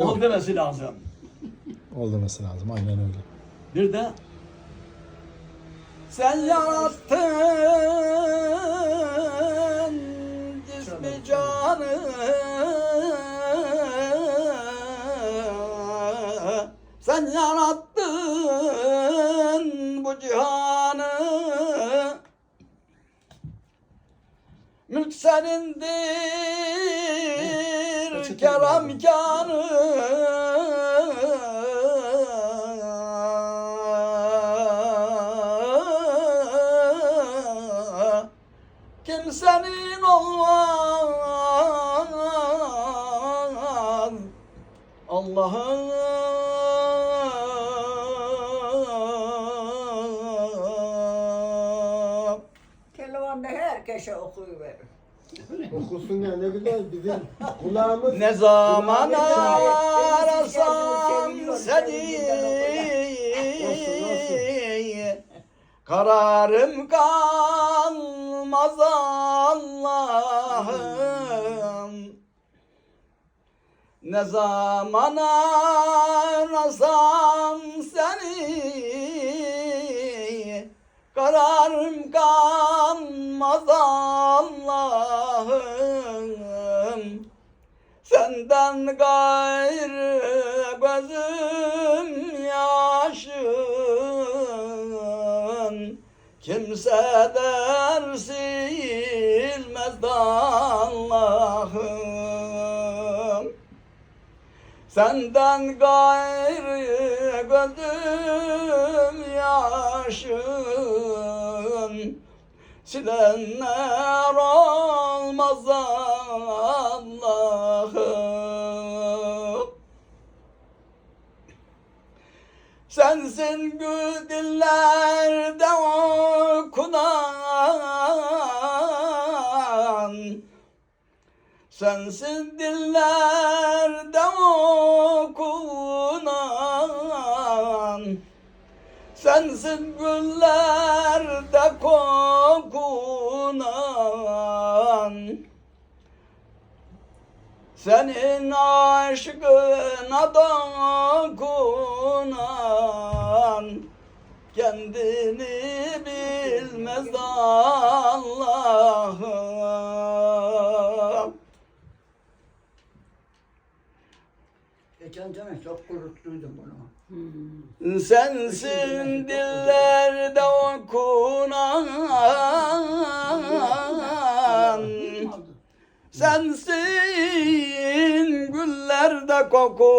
Ol demesi lazım. Ol demesi lazım. Aynen öyle. Bir de sen yarattın cismi canı Sen yarattın bu cihanı Mülk senindir kerem kanı Kimsenin olmaz Allah'ım Telefonda herkese okuyuverir. Okusun ya ne güzel bizim kulağımız. Ne zaman arasam seni? Kararım kalmaz Allah'ım. Ne zaman arasam seni? Kararım kalmaz Allah'ım. Senden gayrı gözüm yaşın Kimseden silmez de Allah'ım. Senden gayrı gözüm yaşın Silenler olmaz Allah'ım. Sensin gül dillerde okunan. Sensin dillerde okunan. Sensin güllerde kokunan Senin aşkına dokunan Kendini bilmez Allah'ım Geçen sene çok kuruttuydum bunu. Sensin dillerde okunan Sensin güllerde koku